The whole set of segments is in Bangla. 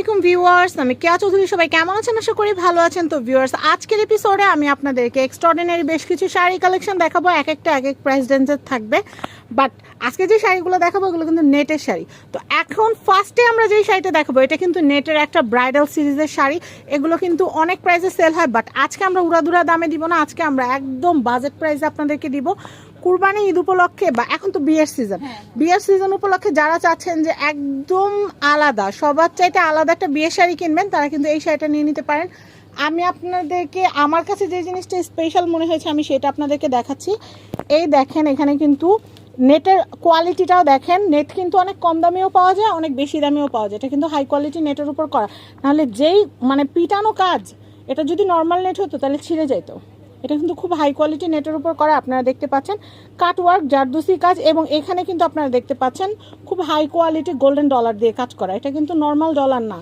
আলাইকুম ভিউয়ার্স, আমি কেয়া চৌধুরী, সবাই কেমন আছেন? আশা করি ভালো আছেন। তো ভিউয়ার্স, আজকের এপিসোডে আমি আপনাদেরকে এক্সট্রাঅর্ডিনারি বেশ কিছু শাড়ি কালেকশন দেখাবো। এক একটা, এক এক প্রাইস রেঞ্জের থাকবে। বাট আজকে যে শাড়িগুলো দেখাবো ওগুলো কিন্তু নেটের শাড়ি। তো এখন ফার্স্টে আমরা যেই শাড়িটা দেখাবো, এটা কিন্তু নেটের একটা ব্রাইডাল সিরিজের শাড়ি। এগুলো কিন্তু অনেক প্রাইসে সেল হয় বাট আজকে আমরা উড়াদুরা দামে দিব না। আজকে আমরা একদম বাজেট প্রাইসে আপনাদেরকে দিব। কুরবানি ঈদ উপলক্ষে বা এখন তো বিয়ের সিজন বিয়ের সিজন উপলক্ষে যারা চাচ্ছেন যে একদম আলাদা সবার চাইতে আলাদা একটা বিয়ের শাড়ি কিনবেন তারা কিন্তু এই শাড়িটা নিয়ে নিতে পারেন। আমি আপনাদেরকে আমার কাছে যে জিনিসটা স্পেশাল মনে হয়েছে আমি সেটা আপনাদেরকে দেখাচ্ছি। এই দেখেন এখানে কিন্তু নেটের কোয়ালিটিটাও দেখেন। নেট কিন্তু অনেক কম দামেও পাওয়া যায় অনেক বেশি দামেও পাওয়া যায়। এটা কিন্তু হাই কোয়ালিটি নেটের উপর করা। নাহলে যেই মানে পিটানো কাজ এটা যদি নর্মাল নেট হতো তাহলে ছিঁড়ে যেত এটা কিন্তু খুব হাই কোয়ালিটি নেটের উপর করা, আপনারা দেখতে পাচ্ছেন। কাট ওয়ার্ক জারদুসি কাজ এবং এখানে কিন্তু আপনারা দেখতে পাচ্ছেন, খুব হাই কোয়ালিটি গোল্ডেন ডলার দিয়ে কাজ করা। এটা কিন্তু নর্মাল ডলার না।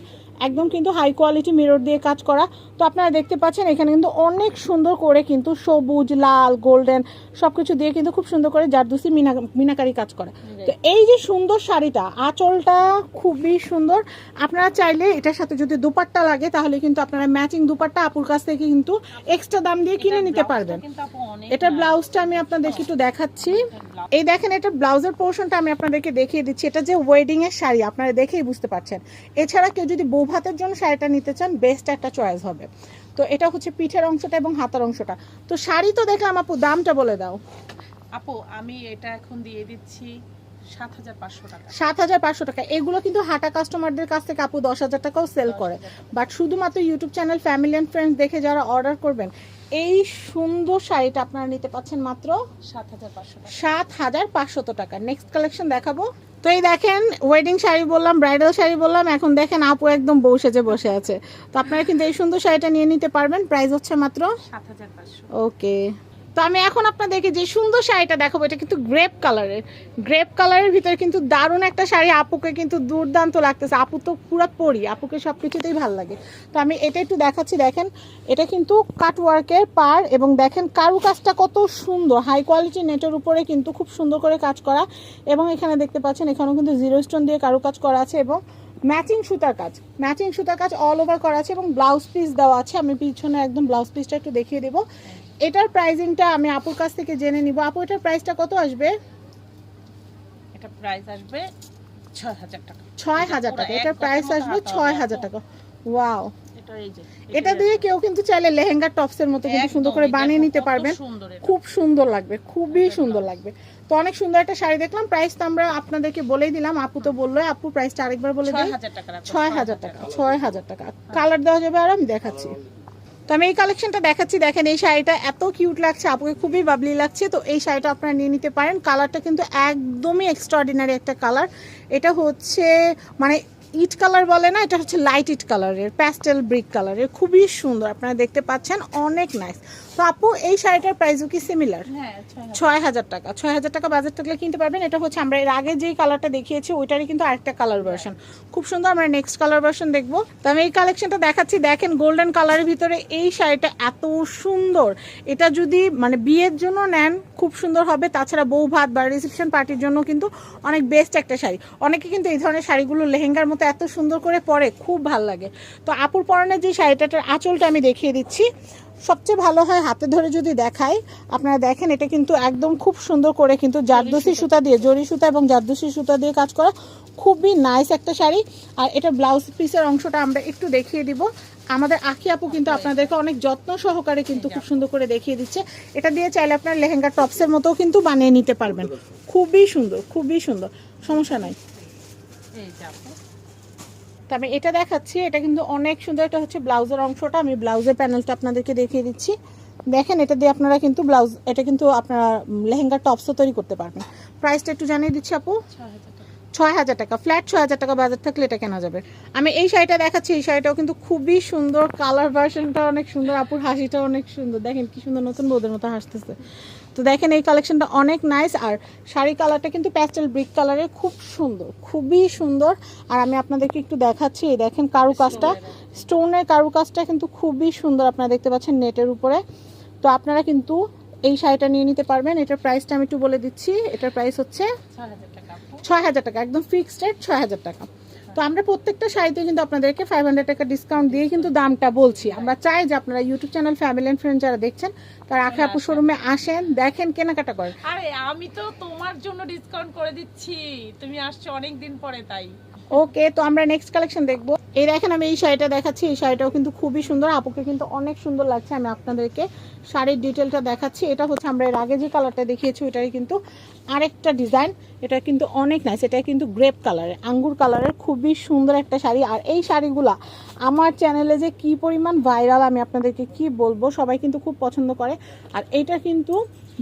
একদম কিন্তু হাই কোয়ালিটি মিরর দিয়ে কাজ করা। তো আপনারা দেখতে পাচ্ছেন এখানে কিন্তু অনেক সুন্দর করে কিন্তু সবুজ লাল গোল্ডেন সব কিছু দিয়ে কিন্তু খুব সুন্দর করে জারদুসি মিনা মিনাকারি কাজ করা। তো এই যে সুন্দর শাড়িটা আঁচলটা খুবই সুন্দর। আপনারা চাইলে এটার সাথে যদি দুপাট্টা লাগে তাহলে কিন্তু আপনারা ম্যাচিং দুপাট্টা আপুর কাছ থেকে কিন্তু এক্সট্রা দাম দিয়ে কিনে নিতে পারবেন। এটার ব্লাউজটা আমি আপনাদেরকে একটু দেখাচ্ছি। এই দেখেন এটা ব্লাউজের পোর্শনটা আমি আপনাদেরকে দেখিয়ে দিচ্ছি। এটা যে ওয়েডিং এর শাড়ি আপনারা দেখেই বুঝতে পারছেন। এছাড়া কেউ যদি বউ ভাতের জন্য শাড়িটা নিতে চান বেস্ট একটা চয়েস হবে। তো এটা হচ্ছে পিঠের অংশটা এবং হাতার অংশটা। তো শাড়ি তো দেখলাম আপু দামটা বলে দাও। আপু আমি এটা এখন দিয়ে দিচ্ছি সাত হাজার পাঁচশো টাকা। সাত হাজার পাঁচশো টাকা। এগুলো কিন্তু হাটা কাস্টমারদের কাছ থেকে আপু দশ হাজার টাকাও সেল করে। বাট শুধুমাত্র YouTube channel family and friends দেখে যারা অর্ডার করবেন এই সুন্দর শাড়িটা আপনারা নিতে পাচ্ছেন মাত্র সাত হাজার পাঁচশো সাত হাজার পাঁচশত টাকা। নেক্সট কালেকশন দেখাবো। তো এই দেখেন ওয়েডিং শাড়ি বললাম ব্রাইডাল শাড়ি বললাম এখন দেখেন আপু একদম বউ সেজে বসে আছে। তো আপনারা কিন্তু এই সুন্দর শাড়িটা নিয়ে নিতে পারবেন প্রাইস হচ্ছে মাত্র সাত হাজার পাঁচশো। ওকে তো আমি এখন আপনাদেরকে যে সুন্দর শাড়িটা দেখাবো, এটা কিন্তু গ্রেপ কালারের গ্রেপ কালারের ভিতরে কিন্তু দারুণ একটা শাড়ি। আপুকে কিন্তু দুর্দান্ত লাগতেছে। আপু তো পুরো পরি, আপুকে সব কিছুতেই ভালো লাগে। তো আমি এটা একটু দেখাচ্ছি, দেখেন। এটা কিন্তু কাটওয়ার্কের পার এবং দেখেন কারু কাজটা কত সুন্দর। হাই কোয়ালিটি নেটের উপরে কিন্তু খুব সুন্দর করে কাজ করা। এবং এখানে দেখতে পাচ্ছেন, এখানেও কিন্তু জিরো স্টোন দিয়ে কারু কাজ করা আছে এবং ম্যাচিং সুতার কাজ। ম্যাচিং সুতার কাজ অল ওভার করা আছে এবং ব্লাউজ পিস দেওয়া আছে। আমি পিছনে একদম ব্লাউজ পিসটা একটু দেখিয়ে দেবো। এটার প্রাইজিংটা আমি আপুর কাছ থেকে জেনে নিব। আপু এটার প্রাইসটা কত আসবে? এটা প্রাইস আসবে ছয় হাজার টাকা। ছয় হাজার টাকা। এটার প্রাইস আসবে ছয় হাজার টাকা। ওয়াও এটা দিয়ে কেউ কিন্তু চাইলে লেহেঙ্গা টপসের মতো কিন্তু সুন্দর করে বানিয়ে নিতে পারবেন। খুব সুন্দর লাগবে খুবই সুন্দর লাগবে। তো অনেক সুন্দর একটা শাড়ি দেখলাম প্রাইস তো আমরা আপনাদেরকে বলেই দিলাম আপু তো বলল আপু প্রাইসটা আরেকবার বলে দিই ছয় হাজার টাকা ছয় হাজার টাকা কালার দেওয়া যাবে আর আমি দেখাচ্ছি। তো আমি এই কালেকশনটা দেখাচ্ছি দেখেন এই শাড়িটা এত কিউট লাগছে আপুকে খুবই বাবলি লাগছে। তো এই শাড়িটা আপনারা নিয়ে নিতে পারেন। কালারটা কিন্তু একদমই এক্সট্রাঅর্ডিনারি একটা কালার এটা হচ্ছে মানে ইট কালার বলে না এটা হচ্ছে লাইট ইট কালারের প্যাস্টেল ব্রিক কালারের খুবই সুন্দর আপনারা দেখতে পাচ্ছেন অনেক নাইস তো আপু এই শাড়িটার প্রাইসও কি সিমিলার হ্যাঁ ছয় হাজার। ছয় হাজার টাকা ছয় হাজার টাকা বাজার থাকলে কিনতে পারবেন এটা হচ্ছে আমরা এর আগে যেই কালারটা দেখিয়েছি ওইটারই কিন্তু আরেকটা কালার ভার্সন খুব সুন্দর আমরা নেক্সট কালার ভার্সন দেখব। তো আমি এই কালেকশনটা দেখাচ্ছি দেখেন গোল্ডেন কালারের ভিতরে এই শাড়িটা এত সুন্দর। এটা যদি মানে বিয়ের জন্য নেন খুব সুন্দর হবে। তাছাড়া বউ ভাত বা রিসেপশন পার্টির জন্য কিন্তু অনেক বেস্ট একটা শাড়ি। অনেকে কিন্তু এই ধরনের শাড়িগুলো লেহেঙ্গার মতো এত সুন্দর করে পরে খুব ভালো লাগে। তো আপুর পরনের যে শাড়িটার আঁচলটা আমি দেখিয়ে দিচ্ছি সবচেয়ে ভালো হয় হাতে ধরে যদি দেখাই আপনারা দেখেন এটা কিন্তু একদম খুব সুন্দর করে কিন্তু জারদোসি সুতা। দিয়ে জরি সুতা এবং জারদোসি সুতা দিয়ে কাজ করা খুবই নাইস একটা শাড়ি। আর এটা ব্লাউজ পিসের অংশটা আমরা একটু দেখিয়ে দিব। আমাদের আখি আপু কিন্তু আপনাদেরকে অনেক যত্ন সহকারে কিন্তু খুব সুন্দর করে দেখিয়ে দিচ্ছে। এটা দিয়ে চাইলে আপনার লেহেঙ্গা টপসের মতো কিন্তু বানিয়ে নিতে পারবেন। খুবই সুন্দর খুবই সুন্দর সমস্যা নাই। এই যে আপু তো আমি এটা দেখাচ্ছি, এটা কিন্তু অনেক সুন্দর, এটা হচ্ছে ব্লাউজের অংশটা, আমি ব্লাউজের প্যানেলটা আপনাদেরকে দেখিয়ে দিচ্ছি। দেখেন, এটা দিয়ে আপনারা কিন্তু ব্লাউজ, এটা কিন্তু আপনারা লেহেঙ্গা টপসও তৈরি করতে পারবেন। প্রাইসটা একটু জানিয়ে দিচ্ছি আপু। ছয় হাজার টাকা, ফ্ল্যাট ছয় হাজার টাকা, বাজার থাকলে এটা কেনা যাবে। আমি এই শাড়িটা দেখাচ্ছি, এই শাড়িটাও কিন্তু খুবই সুন্দর কালার ভার্সনটা অনেক সুন্দর, আপুর হাসিটা অনেক সুন্দর। দেখেন কি সুন্দর নতুন বউদের মতো হাসতেছে। তো দেখেন এই কালেকশনটা অনেক নাইস আর শাড়ি কালারটা কিন্তু প্যাস্টেল ব্রিক কালারের খুব সুন্দর খুবই সুন্দর। আর আমি আপনাদেরকে একটু দেখাচ্ছি এই দেখেন কারু কাজটা স্টোনের কারু কাজটা কিন্তু খুবই সুন্দর আপনারা দেখতে পাচ্ছেন নেটের উপরে। তো আপনারা কিন্তু এই শাড়িটা নিয়ে নিতে পারবেন এটার প্রাইসটা আমি একটু বলে দিচ্ছি এটার প্রাইস হচ্ছে ছয় হাজার টাকা ছয় হাজার টাকা একদম ফিক্সড রেট ছয় হাজার টাকা। তো আমরা প্রত্যেকটা শাড়িতে কিন্তু আপনাদেরকে ফাইভ হান্ড্রেড টাকা ডিসকাউন্ট দিয়ে কিন্তু দামটা বলছি। আমরা চাই যে আপনারা YouTube channel family and friend যারা দেখছেন তারা আখে আপু শোরুমে আসেন দেখেন কেনাকাটা করেন। আরে আমি তো তোমার জন্য ডিসকাউন্ট করে দিচ্ছি। তুমি আসছো অনেক দিন পরে তাই। ওকে তো আমরা নেক্সট কালেকশন দেখব। এই দেখেন আমি এই শাড়িটা দেখাচ্ছি, এই শাড়িটাও কিন্তু খুবই সুন্দর। আপুকে কিন্তু অনেক সুন্দর লাগছে, আমি আপনাদেরকে শাড়ির ডিটেলটা দেখাচ্ছি। এটা হচ্ছে আমরা এর আগে যে কালারটা দেখিয়েছি ওটারই কিন্তু আরেকটা ডিজাইন এটা কিন্তু অনেক নাইস এটা কিন্তু গ্রেপ কালারের আঙ্গুর কালারের খুবই সুন্দর একটা শাড়ি। আর এই শাড়িগুলা আমার চ্যানেলে যে কি পরিমাণ ভাইরাল আমি আপনাদেরকে কি বলব, সবাই কিন্তু খুব পছন্দ করে। আর এইটা কিন্তু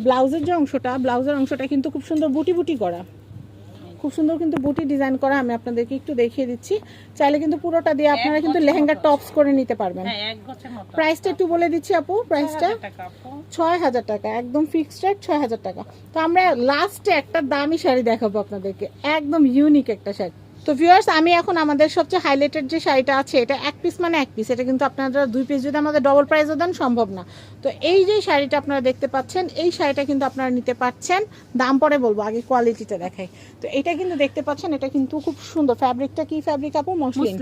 ব্লাউজের যে অংশটা, ব্লাউজের অংশটা কিন্তু খুব সুন্দর বুটি বুটি করা। খুব সুন্দর কিন্তু বুটি ডিজাইন করা আমি আপনাদেরকে একটু দেখিয়ে দিচ্ছি। চাইলে কিন্তু পুরোটা দিয়ে আপনারা কিন্তু লেহেঙ্গা টপস করে নিতে পারবেন। হ্যাঁ প্রাইসটা একটু বলে দিচ্ছি আপু প্রাইসটা 6000 টাকা আপু। ছয় হাজার টাকা একদম ফিক্সড রেট ছয় হাজার টাকা। তো আমরা লাস্টে একটা দামি শাড়ি দেখাবো আপনাদেরকে একদম ইউনিক একটা শাড়ি। তো ভিউয়ার্স আমি এখন আমাদের সবচেয়ে হাইলাইটেড যে শাড়িটা আছে এটা এক পিস মানে এক পিস এটা কিন্তু আপনারা দুই পিস যদি আমাদের ডবল প্রাইসও দেন সম্ভব না। তো এই যে শাড়িটা আপনারা দেখতে পাচ্ছেন এই শাড়িটা কিন্তু আপনারা নিতে পারছেন। দাম পরে বলব আগে কোয়ালিটিটা দেখাই। তো এটা কিন্তু দেখতে পাচ্ছেন এটা কিন্তু খুব সুন্দর। ফ্যাব্রিকটা কি ফ্যাব্রিক আপু? মসলিন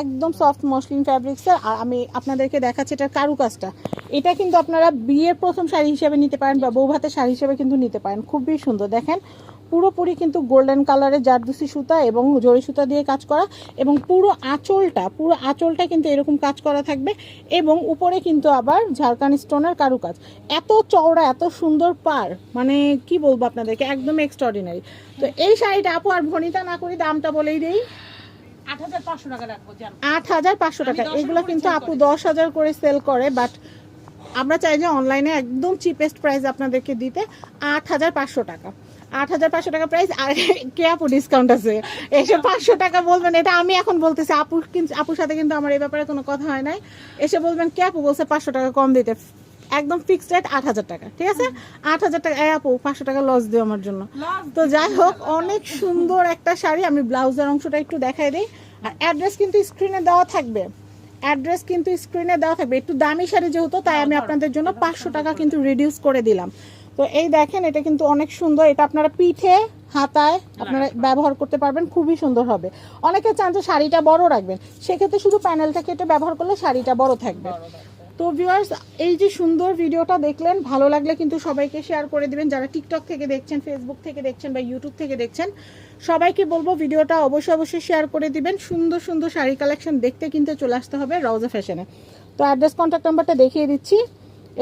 একদম সফট মসলিন ফ্যাব্রিক্সের আর আমি আপনাদেরকে দেখাচ্ছি এটার কারুকাজটা। এটা কিন্তু আপনারা বিয়ের প্রথম শাড়ি হিসেবে নিতে পারেন বা বউ ভাতের শাড়ি হিসেবে কিন্তু নিতে পারেন। খুবই সুন্দর দেখেন। পুরোপুরি কিন্তু গোল্ডেন কালারের জারদুসি সুতা এবং জরি সুতা দিয়ে কাজ করা এবং পুরো আঁচলটা পুরো আঁচলটা কিন্তু এরকম কাজ করা থাকবে এবং উপরে কিন্তু আবার ঝাড়খান স্টোনের কারুকাজ। এত চওড়া এত সুন্দর পার মানে কি বলব আপনাদেরকে একদম এক্সট্রাঅর্ডিনারি তো এই শাড়িটা আপু আর ভনিতা না করি দামটা বলেই দেই। 8500 টাকা রাখব আট হাজার পাঁচশো টাকা এগুলো কিন্তু আপু দশ হাজার করে সেল করে বাট আমরা চাই যে অনলাইনে একদম চিপেস্ট প্রাইস আপনাদেরকে দিতে আট হাজার পাঁচশো টাকা। আট হাজার পাঁচশো টাকা প্রাইস আর কে আপু ডিসকাউন্ট আছে? এসে পাঁচশো টাকা বলবেন এটা আমি এখন বলতেছি। আপু কিন্তু আপুর সাথে কিন্তু আমার এই ব্যাপারে কোনো কথা হয় নাই। এসে বলবেন কে আপু বলছে পাঁচশো টাকা কম দিতে? একদম ফিক্সড রেট আট হাজার টাকা ঠিক আছে? আট হাজার টাকা আপু পাঁচশো টাকা লস দিও আমার জন্য। তো যাই হোক অনেক সুন্দর একটা শাড়ি আমি ব্লাউজের অংশটা একটু দেখাই দিই। আর অ্যাড্রেস কিন্তু স্ক্রিনে দেওয়া থাকবে। অ্যাড্রেস কিন্তু স্ক্রিনে দেওয়া থাকবে। একটু দামি শাড়ি যেহেতু তাই আমি আপনাদের জন্য পাঁচশো টাকা কিন্তু রিডিউস করে দিলাম। তো এই দেখেন এটা কিন্তু অনেক সুন্দর। এটা আপনারা পিঠে হাতায় আপনারা ব্যবহার করতে পারবেন খুবই সুন্দর হবে। অনেকে চান যে শাড়িটা বড় রাখবেন। সেক্ষেত্রে শুধু প্যানেলটা কেটে ব্যবহার করলে শাড়িটা বড় থাকবে। তো ভিউয়ার্স এই যে সুন্দর ভিডিওটা দেখলেন ভালো লাগলে কিন্তু সবাইকে শেয়ার করে দিবেন। যারা টিকটক থেকে দেখছেন ফেসবুক থেকে দেখছেন বা ইউটিউব থেকে দেখছেন সবাইকে বলব ভিডিওটা অবশ্যই অবশ্যই শেয়ার করে দিবেন। সুন্দর সুন্দর শাড়ি কালেকশন দেখতে কিনতে চলে আসতে হবে রওজা ফ্যাশনে তো অ্যাড্রেস কন্ট্যাক্ট নাম্বারটা দেখিয়ে দিচ্ছি।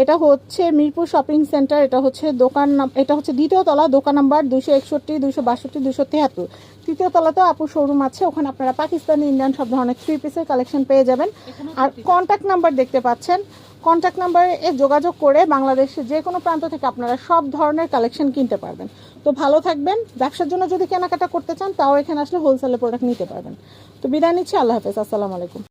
এটা হচ্ছে মিরপুর শপিং সেন্টার এটা হচ্ছে দোকান নাম- এটা হচ্ছে দ্বিতীয় তলা দোকান নাম্বার দুশো একষট্টি দুশো বাষট্টি দুশো তেহাত্তর। তৃতীয় তলাতেও আপুর শোরুম আছে ওখানে আপনারা পাকিস্তানি ইন্ডিয়ান সব ধরনের থ্রি পিসের কালেকশন পেয়ে যাবেন। আর কন্ট্যাক্ট নাম্বার দেখতে পাচ্ছেন। কন্ট্যাক্ট নাম্বারে এ যোগাযোগ করে বাংলাদেশের যে কোনো প্রান্ত থেকে আপনারা সব ধরনের কালেকশন কিনতে পারবেন। তো ভালো থাকবেন। ব্যবসার জন্য যদি কেনাকাটা করতে চান তাও এখানে আসলে হোলসেলে প্রোডাক্ট নিতে পারবেন। তো বিদায় নিচ্ছি আল্লাহ হাফেজ। আসসালামু আলাইকুম।